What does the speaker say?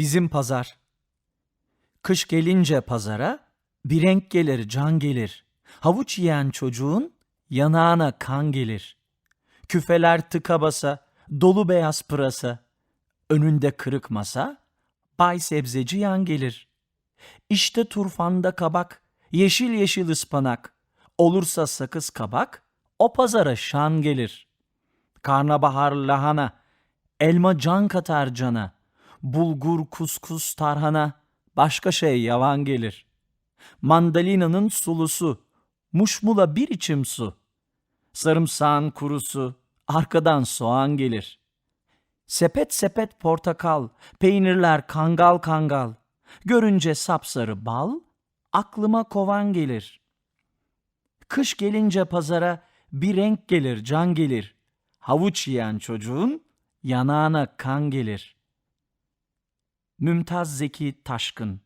Bizim pazar. Kış gelince pazara bir renk gelir, can gelir. Havuç yiyen çocuğun yanağına kan gelir. Küfeler tıka basa, dolu beyaz pırasa. Önünde kırık masa, bay sebzeci yan gelir. İşte turfanda kabak, yeşil yeşil ıspanak. Olursa sakız kabak, o pazara şan gelir. Karnabahar lahana, elma can katar cana. Bulgur kuskus tarhana, başka şey yavan gelir. Mandalina'nın sulusu, muşmula bir içim su. Sarımsağın kurusu, arkadan soğan gelir. Sepet sepet portakal, peynirler kangal kangal. Görünce sapsarı bal, aklıma kovan gelir. Kış gelince pazara bir renk gelir, can gelir. Havuç yiyen çocuğun yanağına kan gelir. Mümtaz Zeki Taşkın